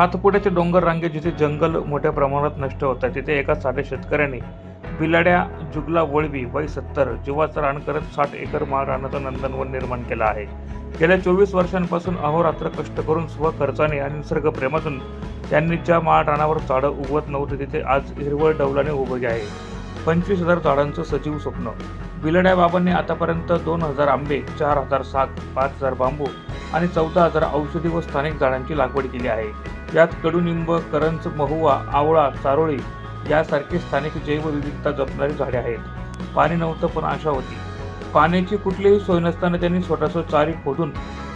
सातपुड्याचे डोंगर रांगे जिथे जंगल मोठ्या प्रमाणात नष्ट होत आहे तिथे एका साध्या शेतकऱ्याने बिलाड्या जुगला वळवी वय सत्तर जीवाचं रान करत साठ एकर माळ रानाचं नंदनवन निर्माण केलं आहे. गेल्या चोवीस वर्षांपासून अहोरात्र कष्ट करून स्वखर्चाने आणि निसर्गप्रेमातून त्यांनी ज्या माळ रानावर झाडं उगवत नव्हते तिथे आज हिरवळ डौलाने उभे आहे. पंचवीस हजार झाडांचं सजीव स्वप्न. बिलड्या बाबांनी आतापर्यंत दोन हजार आंबे चार हजार साग पाच हजार बांबू आणि चौदा हजार औषधी व स्थानिक झाडांची लागवड केली आहे. यात कडुनिंब करंज महुवा आवळा चारोळी यासारखी स्थानिक जैवविविधता जपणारी झाडे आहेत. पाणी नव्हतं पण आशा होती. पाण्याची कुठलीही सोय नसताना त्यांनी स्वतःचं चारी खोदून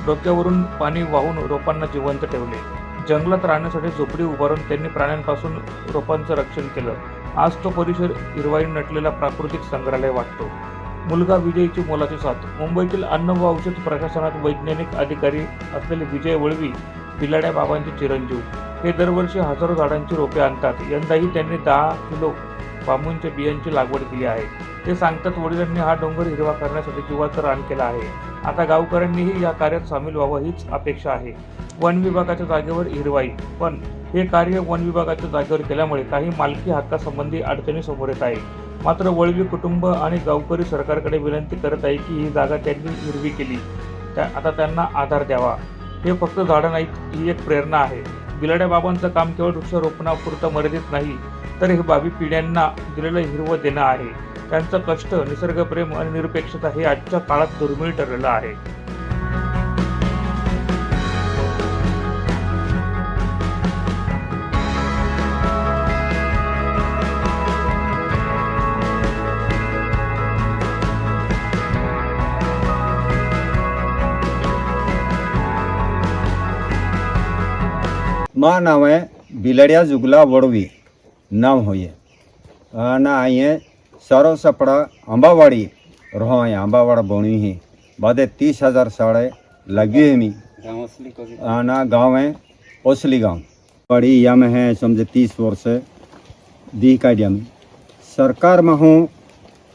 डोक्यावरून पाणी वाहून रोपांना जिवंत ठेवले. जंगलात राहण्यासाठी झोपडी उभारून त्यांनी प्राण्यांपासून रोपांचं रक्षण केलं. आज तो परिसर हिरवाईन नटलेला प्राकृतिक संग्रहालय वाटतो. मुलगा विजयची मोलाची साथ. मुंबईतील अन्न व औषध प्रशासनात वैज्ञानिक अधिकारी असलेले विजय वळवी बिलाड्या बाबांचे चिरंजीव. हे दरवर्षी हजारो झाडांची रोपे आणतात. यंदाही त्यांनी दहा किलो बांबूंच्या बियांची लागवड केली आहे. ते सांगतात वडिलांनी हा डोंगर हिरवा करण्यासाठी जीवाचं रान केलं आहे. आता गावकऱ्यांनीही या कार्यात सामील व्हावं हीच अपेक्षा आहे. वन विभागाच्या जागेवर हिरवाई. पण हे कार्य वन विभागाच्या जागेवर केल्यामुळे काही मालकी हक्कासंबंधी अडचणी समोर येत आहे मात्र वळवी कुटुंब आणि गावकरी सरकारकडे विनंती करत आहे की ही जागा त्यांनी हिरवी केली. त्या आता त्यांना आधार द्यावा. हे फक्त झाडं नाहीत ही एक प्रेरणा आहे. बिलाड्या बाबांचं काम केवळ वृक्षारोपणापुरतं मर्यादित नाही तर हे बाबी पिढ्यांना दिलेलं हिरवं देणं आहे. त्यांचं कष्ट निसर्गप्रेम आणि निरपेक्षता हे आजच्या काळात दुर्मिळ ठरलेलं आहे. માં નામે બિલડિયા જુગલા વડવી નામ હોઈએ અને અહીંયા સારો સપડા આંબાવાડી રહો અહીંયા આંબાવાડા ભણ્યું હે બધે ત્રીસ હજાર સાડે લાગ્યું હે મી આના ગાંવ હે ઓસલી ગાંવ પડી યામ હે સમજે ત્રીસ વર્ષે દી કાઢ્યા મી સરકારમાં હું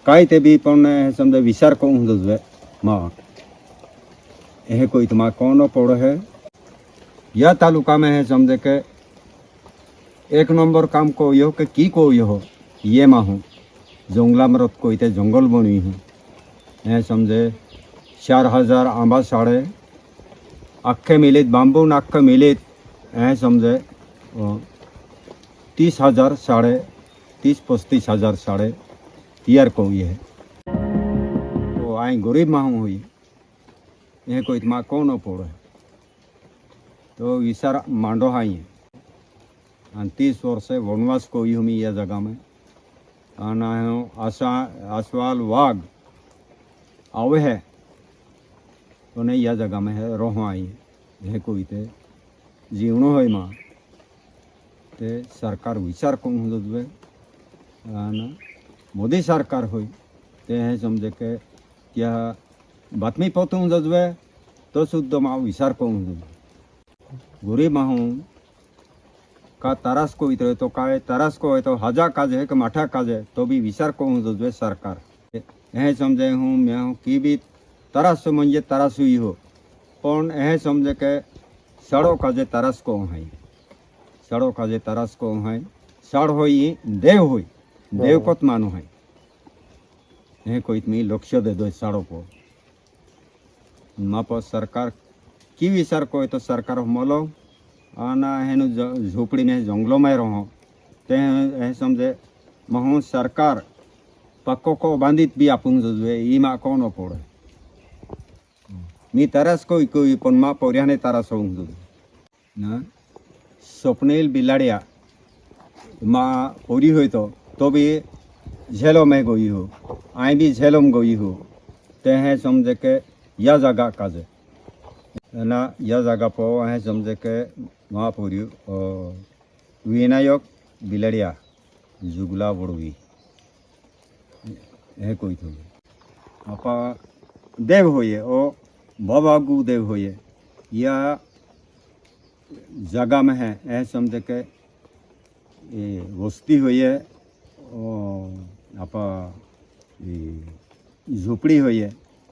કાંઈ તે બી પણ સમજે વિચાર કહું જોઈએ માં એ કોઈ તમા કોનો પડો હે पड़ या तालुका में है समझे के एक नंबर काम को यो के की को यो हो ये मा हूँ। जंगला मरत को इतने जंगल बनी हूँ। है समझे? चार हजार आंबा साड़े अख्खे मिलित बांबू न अख्खे है समझे? तीस हजार साड़े तीस पस्तीस हजार साड़े तैयार को ये है। तो आई गरीब मा हुई यह कोई इतना कौन हो पड़ो? है तो विचार मांडो हाई है आणि तीस वर्ष वनवास कोई हुमी या जगा में। आणि आसा आसवाल वाघ आवे है तो नहीं या जगा में है रोह आई हे कोई ते जीवनो होई मा। ते सरकार विचार करून दजवे आणि मोदी सरकार होय ते हे समजे के त्या बातमी पोचवून दजवे तो सुद्धा मा विचार करून दजवे गुरी माहूं। का तारास को इतरे तो काय तरास को है तो हजा काज है कि माठा काज है तो भी विचार को हूँ दजवे सरकार। हे समझे हूँ मैं हूँ की भी तरास म्हणजे तरास हुई हो पण हे समजे के सड़ो काजे तारास को है सड़ो काजे तारास को है सड़ होई देव होई देव कोत मानो है। हे कोई मी लक्ष्य दे दो सड़ो को। माप सरकार की विचार को तो सरकार मलो અને એનું જ- ઝૂંપડીને જંગલોમાં રહો તે એ સમજે હું સરકાર પક્કો કો બાંધીત બી આપું જોઈએ એમાં કોનો પડે मी તરસ કોઈ કોઈ પણ માં પોર્યાને તરસ હોવું જોઈએ ના स्वप्नील बिलाडिया માં પોરી હોય તો તો બી झेलो में गई हो आई भी झेलो में गई हो ते हैं समझे के या जगह काजे ना या जागा पर है समजे के वहाँ विनायक बिलड़िया जुगला वडवी हे कोई तो आपा देव होये ओ भवागु देव होये या जगह में है है समझे के ये वस्ती होइए ओ आपा झोपड़ी होइए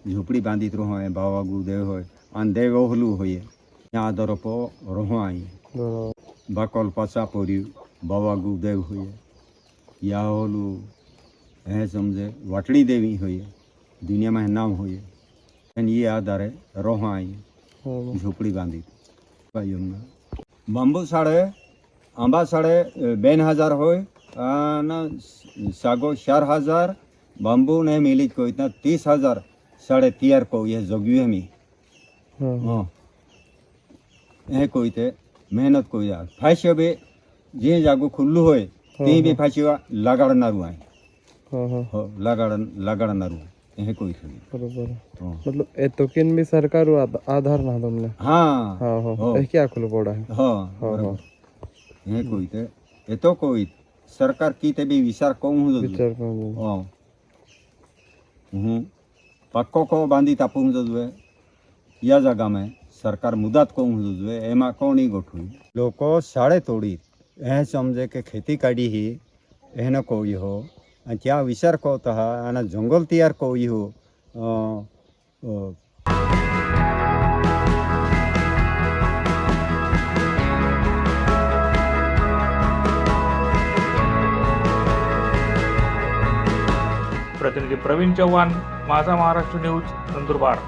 झोपड़ी बांधित रहो है बाबा गुरुदेव होय आंदेगाव हलू होय या दरप रोहाई बा कल्पाचा पडीव बावागू देव होय या हलू हे समजे वाटडी देवी होय दुनिया में नाम होय आणि ये आधारे रोहाई झोपडी बांधित बांबू साडे आंबा साडे बेन हजार होय आणि सागो चार हजार बांबू ने मिली कोयतना तीस हजार साडे तियार को ये जोगवी मी એ કોઈ તે મહેનત કોઈ યાર ફાંસી બે જે જાગો ખુલ્લું હોય તે બી ફાંસી લગાડનારું આ લગાડ લગાડનારું એ કોઈ છે બરોબર મતલબ એ તો કેન બી સરકાર આધાર ના તમને હા હા હો એ ક્યાં ખુલ્લું પડે હા બરોબર એ કોઈ તે એ તો કોઈ સરકાર કી તે બી વિચાર કોણ હું વિચાર કોણ હું પક્કો કો બાંધી તાપું જજુએ યા જગામાં સરકાર મુદત કહું જોઈએ એમાં કોણ ગોઠવું લોકો શાળે તોડી એ સમજે કે ખેતી કાઢી હી એને કોઈ હો અને ત્યાં વિચાર કહો તો હા અને જંગલ તૈયાર કોઈ હો અ, અ, प्रतिनिधी प्रवीण चव्हाण माझा महाराष्ट्र न्यूज नंदुरबार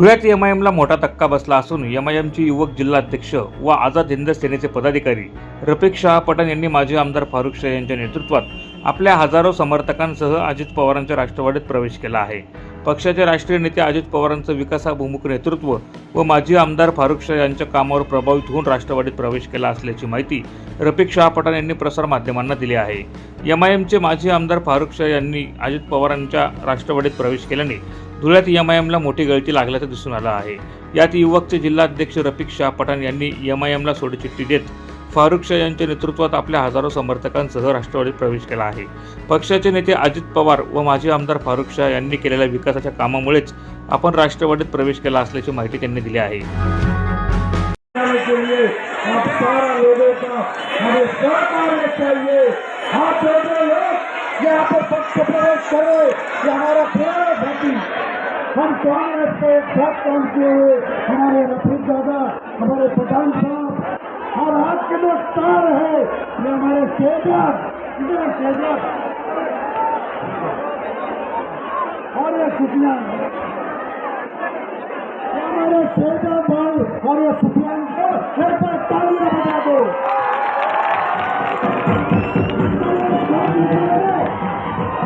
धुळ्यात एमला मोठा धक्का बसला असून एम आय एमचे युवक जिल्हाध्यक्ष व आझाद हिंद सेनेचे पदाधिकारी रफिक शहा पठाण यांनी माजी आमदार फारुख शाह यांच्या नेतृत्वात आपल्या हजारो समर्थकांसह अजित पवारांच्या राष्ट्रवादीत प्रवेश केला आहे. पक्षाचे राष्ट्रीय नेते अजित पवारांचं विकासाभिमुख नेतृत्व व माजी आमदार फारुख शाह यांच्या कामावर प्रभावित होऊन राष्ट्रवादीत प्रवेश केला असल्याची माहिती रफिक शहा पठाण यांनी प्रसारमाध्यमांना दिली आहे. एम आय एमचे माजी आमदार फारुख शाह यांनी अजित पवारांच्या राष्ट्रवादीत प्रवेश केल्याने धुळ्यात एम आय एमला मोठी गळती लागल्याचं दिसून आलं आहे. यात युवकचे जिल्हाध्यक्ष रफिक शाह पठाण यांनी एम आय एमला सोडचिठ्ठी देत फारुख शाह यांच्या नेतृत्वात आपल्या हजारो समर्थकांसह राष्ट्रवादीत प्रवेश केला आहे. पक्षाचे नेते अजित पवार व माजी आमदार फारुख शाह यांनी केलेल्या विकासाच्या कामामुळेच आपण राष्ट्रवादीत प्रवेश केला असल्याची माहिती त्यांनी दिली आहे. यहाँ म्हणजे पर पक्ष प्रवेश ये हमारा हम कांग्रेस के एक साथ काम किए हुए हमारे रफीक दादा हमारे प्रधान साहब और आज के जो स्टार है ये हमारे शेजर इधर शेजर और ये सुफियान। हमारे शेजर भाई और ये सुफियान को फिर पर तालियां बजा दो।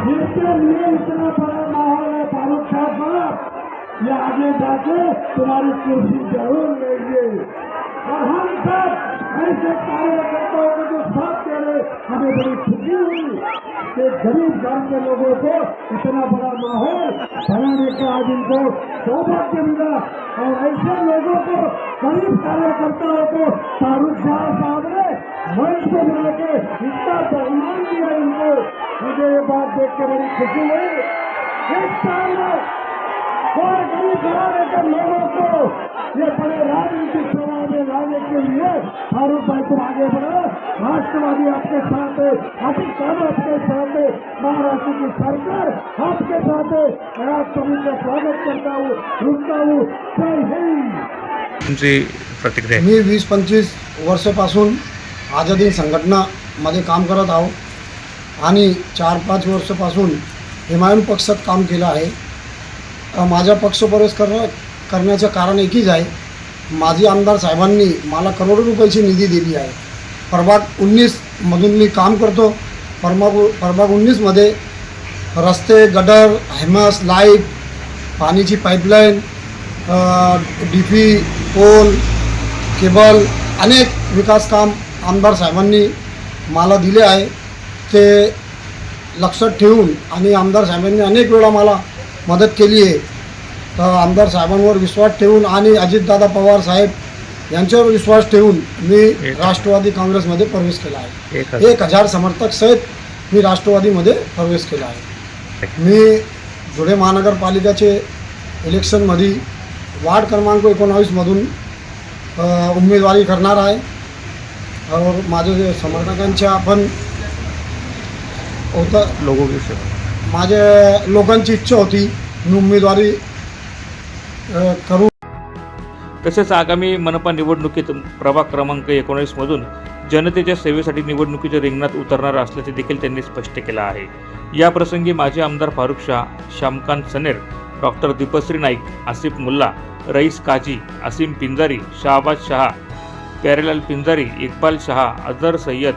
जिसके लिए इतना बड़ा माहौल है फारूक साहब साहब ये आगे जाके तुम्हारी कुर्सी जरूर लेंगे। और हम सब ऐसे कार्यकर्ताओं को जो साथ दे रहे हमें बड़ी खुशी हुई कि गरीब गांव के लोगों को इतना बड़ा माहौल बनाने का आज इनको सौभाग्य मिला। और ऐसे लोगों को गरीब कार्यकर्ताओं को शाहरुख शाह साहब ने मंच को मिला के इतना सम्मान दिया इनको। मुझे ये बात देख के बड़ी खुशी हुई। इस साल में और गरीब घराने के लोगों को ये बड़े राजनीतिक प्रभाव में लाने के लिए फारूक भाई तुम आगे बढ़ो. राष्ट्रवादी आपके साथ है अभी कम आपके साथ है महाराष्ट्र की सरकार आपके साथ है मैं आप सभी का स्वागत करता हूँ रुकता हूँ जय हिंद. तुमची प्रतिक्रिया? मी वीस पंचवीस वर्षापासून आझादी संघटनामध्ये काम करत आहो आणि चार पाच वर्षापासून एम पक्षात काम केलं आहे. माझ्या पक्षप्रवेश कर करण्याचं कारण एकच आहे. माजी आमदार साहेबांनी मला करोडो रुपयाची निधी दिली आहे. प्रभाग उन्नीसमधून मी काम करतो. प्रभाग प्रभाग उन्नीसमध्ये रस्ते गटर हेमस लाइट पाण्याची pipeline D P pole cable अनेक विकास काम आमदार साहेबांनी मला दिले आहे. ते लक्षात ठेवून आणि आमदार साहेबांनी अनेक वेळा मला मदत केली आहे. तर आमदार साहेबांवर विश्वास ठेवून आणि अजितदादा पवार साहेब यांच्यावर विश्वास ठेवून मी राष्ट्रवादी काँग्रेसमध्ये प्रवेश केला आहे. एक हजार समर्थक सहित मी राष्ट्रवादीमध्ये प्रवेश केला आहे. मी धुळे महानगरपालिकेचे इलेक्शनमध्ये वार्ड क्रमांक एकोणावीसमधून उमेदवारी करणार आहे. और माझे जे समर्थकांच्या पण होतं लोगो की सेवा. माझ्या लोकांची इच्छा होती मी उमेदवारी करू. तसेच आगामी मनपा निवडणुकीत प्रभाग क्रमांक एकोणीसमधून जनतेच्या सेवेसाठी निवडणुकीच्या रिंगणात उतरणार असल्याचे देखील त्यांनी स्पष्ट केलं आहे. या प्रसंगी माजी आमदार फारुख शाह श्यामकांत सनेर डॉक्टर दीपश्री नाईक आसिफ मुल्ला रईस काजी असीम पिंजारी शाहबाज शहा प्यारेलाल पिंजारी इक्बाल शहा अझर सय्यद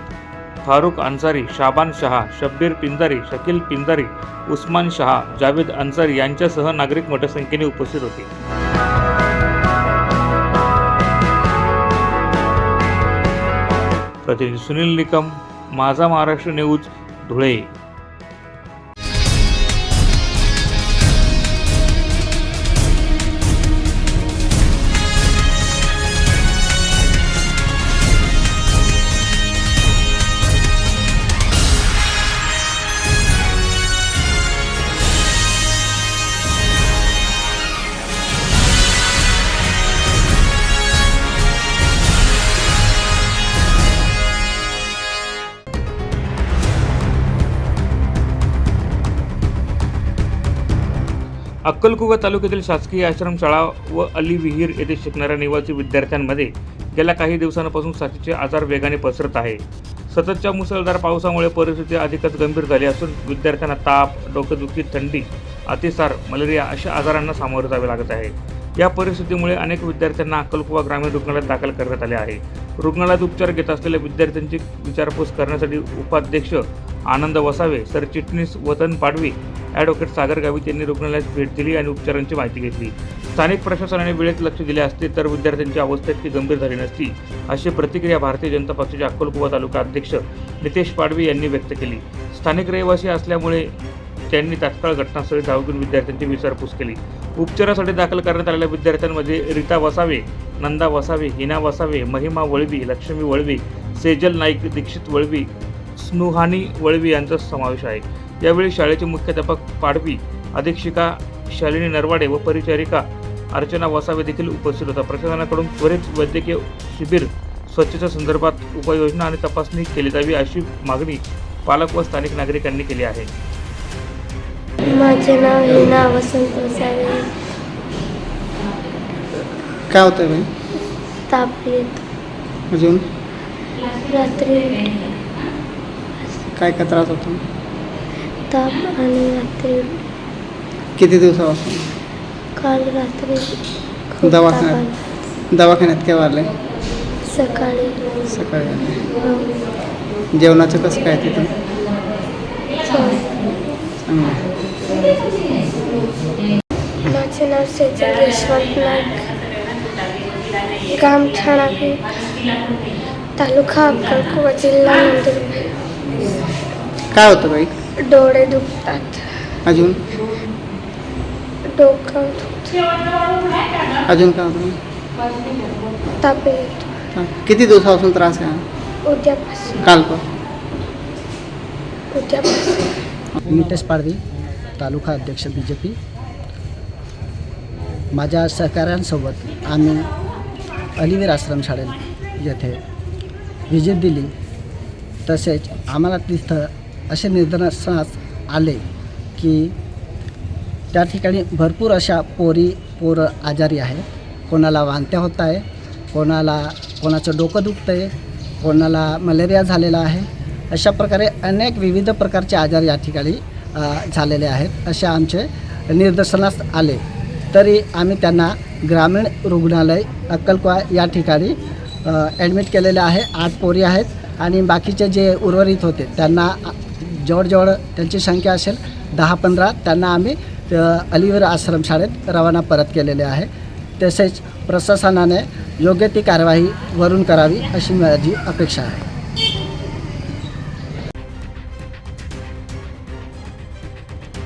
फारुख अन्सारी शाबान शहा शब्बीर पिंजारी शकील पिंजारी उस्मान शहा जावेद अन्सारी यांच्यासह नागरिक मोठ्या संख्येने उपस्थित होते. प्रतिनिधी सुनील निकम माझा महाराष्ट्र न्यूज धुळे. अक्कलकुवा तालुक्यातील शासकीय आश्रमशाळा व अली विहीर येथे शिकणाऱ्या निवासी विद्यार्थ्यांमध्ये गेल्या काही दिवसांपासून साथीचे आजार वेगाने पसरत आहे. सततच्या मुसळधार पावसामुळे परिस्थिती अधिकच गंभीर झाली असून विद्यार्थ्यांना ताप डोकेदुखी थंडी अतिसार मलेरिया अशा आजारांना सामोरे जावे लागत आहे. या परिस्थितीमुळे अनेक विद्यार्थ्यांना अक्कलकुवा ग्रामीण रुग्णालयात दाखल करण्यात आले आहे. रुग्णालयात उपचार घेत असलेल्या विद्यार्थ्यांची विचारपूस करण्यासाठी उपाध्यक्ष आनंद वसावे सरचिटणीस वतन पाडवी ॲडव्होकेट सागर गावित यांनी रुग्णालयात भेट दिली आणि उपचारांची माहिती घेतली. स्थानिक प्रशासनाने वेळेत लक्ष दिले असते तर विद्यार्थ्यांची अवस्था इतकी गंभीर झाली नसती अशी प्रतिक्रिया भारतीय जनता पक्षाचे अक्कलकुवा तालुका अध्यक्ष नितेश पाडवी यांनी व्यक्त केली. स्थानिक रहिवासी असल्यामुळे त्यांनी तात्काळ घटनास्थळी धाव घेऊन विद्यार्थ्यांची विचारपूस केली. उपचारासाठी दाखल करण्यात आलेल्या विद्यार्थ्यांमध्ये रीता वसावे नंदा वसावे हिना वसावे महिमा वळवी लक्ष्मी वळवी सेजल नाईक दीक्षित वळवी स्नुहानी वळवी यांचा समावेश आहे. यावेळी शाळेचे मुख्याध्यापक पाडवी अधीक्षिका शालिनी नरवाडे व परिचारिका अर्चना वसावे देखील उपस्थित होता. प्रशासनाकडून त्वरित वैद्यकीय शिबिर स्वच्छतेच्या संदर्भात उपाययोजना आणि तपासणी केली जावी अशी मागणी पालक व स्थानिक नागरिकांनी केली आहे. माझे नाव हिना वसंत वसावे काय होतं बाई ताप येत अजून रात्री काय काय त्रास होतो ताप आणि रात्री किती दिवसापासून काल रात्री खूप ताप दवाखान्यात? आला. दवाखान्यात काय वारले सकाळी सकाळी आले जेवणाचं कसं काय तिथं चालेल. चांगलं माझे नाव सेजल यशवंत नाईक गाम ठाणापीठ तालुका अक्कलकुवा जिल्हा नंदुरबार. काय होतं बाई? डोळे दुखतात. अजून? डोकं दुखतं. अजून काय होतं ताप येतो. हा. किती दिवसापासून त्रास आहे हा? उद्यापासून. काल पण उद्यापासून. नितेश पाडवी तालुका अध्यक्ष बी जे पी माझ्या सहकाऱ्यांसोबत आम्ही अलिवीर आश्रमशाळेत येथे व्हिजिट दिली. तसेच आम्हाला तिथं असे निदर्शनास आले की त्या ठिकाणी भरपूर अशा पोरी पोरं आजारी आहे कोणाला वांत्या होत आहे कोणाला कोणाचं डोकं दुखतं आहे कोणाला मलेरिया झालेला आहे. अशा प्रकारे अनेक विविध प्रकारचे आजार या ठिकाणी झालेले आहेत. असे आमचे निदर्शनास आले. तरी आम्ही त्यांना ग्रामीण रुग्णालय अक्कलकुवा या ठिकाणी ॲडमिट केलेले आहे. आठ पोरी आहेत आणि बाकीचे जे उर्वरित होते त्यांना जवळजवळ त्यांची संख्या असेल दहा पंधरा त्यांना आम्ही अ, अलिवीर आश्रमशाळेत रवाना परत केलेले आहे. तसेच प्रशासनाने योग्य ती कारवाई वरून करावी अशी माझी अपेक्षा आहे.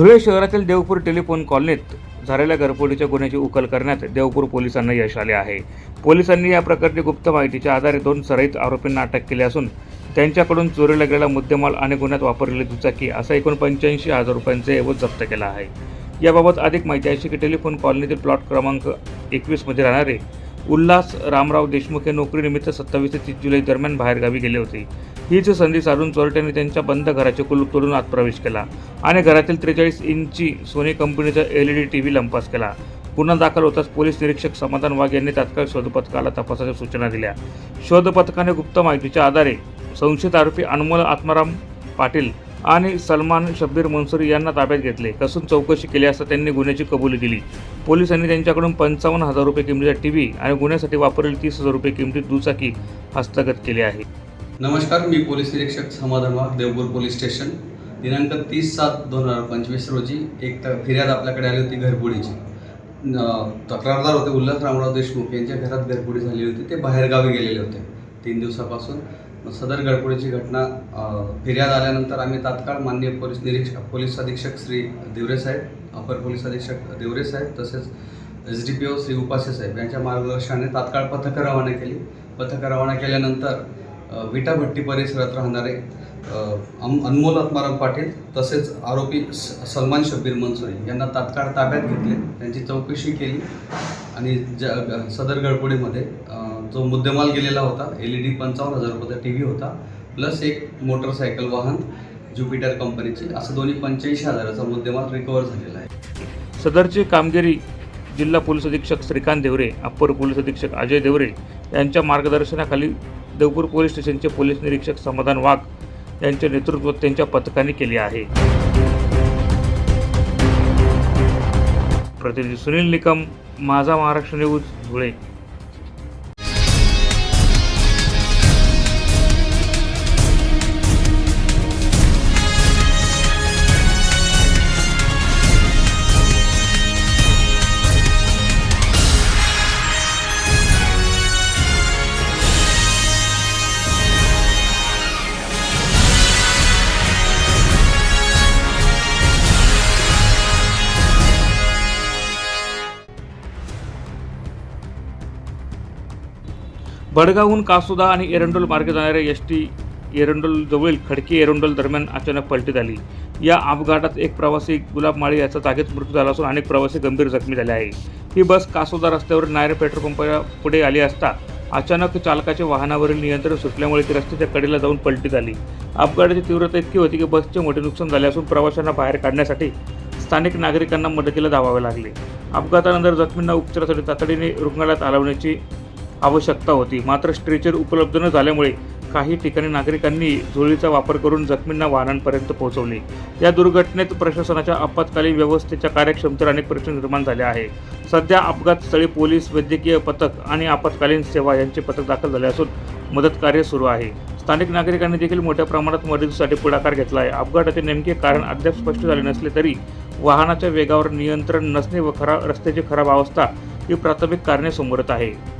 धुळे शहरातील देवपूर टेलिफोन कॉलनीत झालेल्या घरफोडीच्या गुन्ह्याची उकल करण्यात देवपूर पोलिसांना यश आले आहे. पोलिसांनी या प्रकरणी गुप्त माहितीच्या आधारे दोन सराईत आरोपींना अटक केली असून त्यांच्याकडून चोरीला गेलेला मुद्देमाल आणि गुन्ह्यात वापरलेली दुचाकी असा एकूण पंच्याऐंशी हजार रुपयांचे एवज जप्त केला आहे. याबाबत अधिक माहिती अशी की टेलिफोन कॉलनीतील प्लॉट क्रमांक एकवीसमध्ये राहणारे उल्हास रामराव देशमुख हे नोकरीनिमित्त सत्तावीस ते तीस जुलै दरम्यान बाहेरगावी गेले होते. हीच संधी साधून चोरट्यांनी त्यांच्या बंद घराचे कुलूप तोडून आत प्रवेश केला आणि घरातील त्रेचाळीस इंची सोनी कंपनीचा L E D T V लंपास केला. गुन्हा दाखल होताच पोलीस निरीक्षक समाधान वाघ यांनी तात्काळ शोधपथकाला तपासाच्या सूचना दिल्या. शोधपथकाने गुप्त माहितीच्या आधारे संशयित आरोपी अनमोल आत्माराम पाटील आणि सलमान शब्बीर मनसुरी यांना ताब्यात घेतले. कसून चौकशी केली असता त्यांनी गुन्ह्याची कबुली दिली. पोलिसांनी त्यांच्याकडून पंचावन्न हजार रुपये किमतीचा टी व्ही आणि गुन्ह्यासाठी वापरलेली तीस हजार रुपये किमती दुचाकी हस्तगत केली आहे. नमस्कार मी पोलीस निरीक्षक समाधान वाघ देवपूर पोलीस स्टेशन. दिनांक तीस सात दोन हजार पंचवीस रोजी एक तर फिर्याद आपल्याकडे आली होती घरबुडीची तक्रारदार होते उल्हास रामराव देशमुख. यांच्या घरात घरपुडी झाली होती. ते बाहेरगावी गेलेले होते. तीन दिवसापासून सदर गडबडीची घटना फिर्याद आल्यानंतर आम्ही तात्काळ माननीय पोलीस निरीक्षक पोलीस अधीक्षक श्री देवरे साहेब अपर पोलीस अधीक्षक देवरे साहेब तसेच S D P O Shri Upase साहेब यांच्या मार्गदर्शनाने तात्काळ पथकं रवाना केली. पथकं रवाना केल्यानंतर विटाभट्टी विटा भट्टी परिसरात राहणारे अनमोल आत्माराम पाटील तसेच आरोपी सलमान शब्बीर मनसुरी यांना तात्काळ ताब्यात घेतले. त्यांची चौकशी केली आणि ज सदर गडबडीमध्ये जो मुद्देमाल गेलेला होता एल ई डी पंचावन्न हजार रुपयाचा टी व्ही होता प्लस एक मोटरसायकल वाहन ज्युपिटर कंपनीची असं दोन्ही पंच्याऐंशी हजाराचा मुद्देमाल रिकवर झालेला आहे. सदरची कामगिरी जिल्हा पोलीस अधीक्षक श्रीकांत देवरे अप्पर पोलीस अधीक्षक अजय देवरे यांच्या मार्गदर्शनाखाली देवपूर पोलीस स्टेशनचे पोलीस निरीक्षक समाधान वाघ यांचे नेतृत्व त्यांच्या पथकाने केले आहे. प्रतिनिधी सुनील निकम माझा महाराष्ट्र न्यूज धुळे. भडगावहून कासुदा आणि एरंडोल मार्गे जाणाऱ्या एस टी एरंडोलजवळील खडकी एरंडोल दरम्यान अचानक पलटी झाली. या अपघातात एक प्रवासी गुलाब माळी याचा जागेत मृत्यू झाला असून अनेक प्रवासी गंभीर जखमी झाले आहे ही बस कासोदा रस्त्यावर नायर पेट्रोल पंपाच्या पुढे आली असता अचानक चालकाच्या वाहनावरील नियंत्रण सुटल्यामुळे ती रस्त्याच्या कडेला जाऊन पलटी झाली. अपघाताची तीव्रता इतकी होती की बसचे मोठे नुकसान झाले असून प्रवाशांना बाहेर काढण्यासाठी स्थानिक नागरिकांना मदतीला धावावे लागले. अपघातानंतर जखमींना उपचारासाठी तातडीने रुग्णालयात हलवण्याची आवश्यकता होती. मात्र स्ट्रेचर उपलब्ध न झाल्यामुळे काही ठिकाणी नागरिकांनी झोळीचा वापर करून जखमींना वाहनांपर्यंत पोहोचवले. या दुर्घटनेत प्रशासनाच्या आपत्कालीन व्यवस्थेच्या कार्यक्षमतेवर अनेक प्रश्न निर्माण झाले आहे सध्या अपघातस्थळी पोलीस वैद्यकीय पथक आणि आपत्कालीन सेवा यांचे पथक दाखल झाले असून मदत कार्य सुरू आहे. स्थानिक नागरिकांनी देखील मोठ्या प्रमाणात मदतीसाठी पुढाकार घेतला आहे. अपघाताचे नेमके कारण अद्याप स्पष्ट झाले नसले तरी वाहनाच्या वेगावर नियंत्रण नसणे व खरा रस्त्याची खराब अवस्था ही प्राथमिक कारणे समोरत आहे.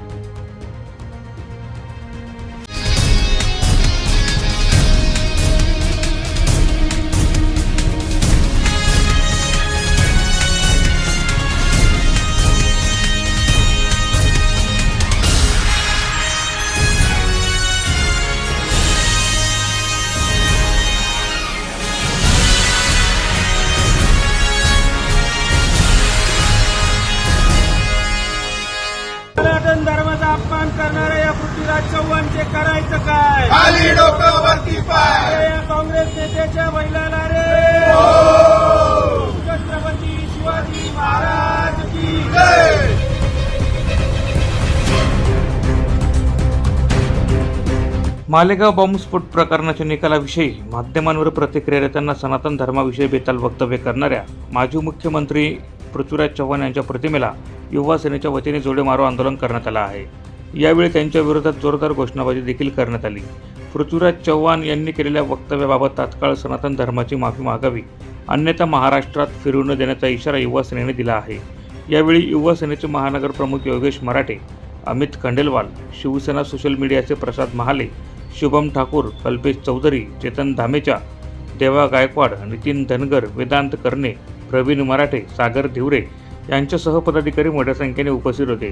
खाली डोकं वरती पाय. काँग्रेस नेत्याच्या महिलांना रे छत्रपती शिवाजी महाराज की जय. मालेगाव बॉम्बस्फोट प्रकरणाच्या निकालाविषयी माध्यमांवर प्रतिक्रिया देताना सनातन धर्माविषयी बेताल वक्तव्य करणाऱ्या माजी मुख्यमंत्री पृथ्वीराज चव्हाण यांच्या प्रतिमेला युवा सेनेच्या वतीने जोडे मारो आंदोलन करण्यात आलं आहे. यावेळी त्यांच्या विरोधात जोरदार घोषणाबाजी देखील करण्यात आली. पृथ्वीराज चव्हाण यांनी केलेल्या वक्तव्याबाबत तात्काळ सनातन धर्माची माफी मागावी अन्यथा महाराष्ट्रात फिरू न देण्याचा इशारा युवा सेनेने दिला आहे. यावेळी युवा सेनेचे महानगर प्रमुख योगेश मराठे अमित खंडेलवाल शिवसेना सोशल मीडियाचे प्रसाद महाले शुभम ठाकूर कल्पेश चौधरी चेतन धामेचा देवा गायकवाड नितीन धनगर वेदांत कर्णे प्रवीण मराठे सागर धिवरे यांच्यासह पदाधिकारी मोठ्या संख्येने उपस्थित होते.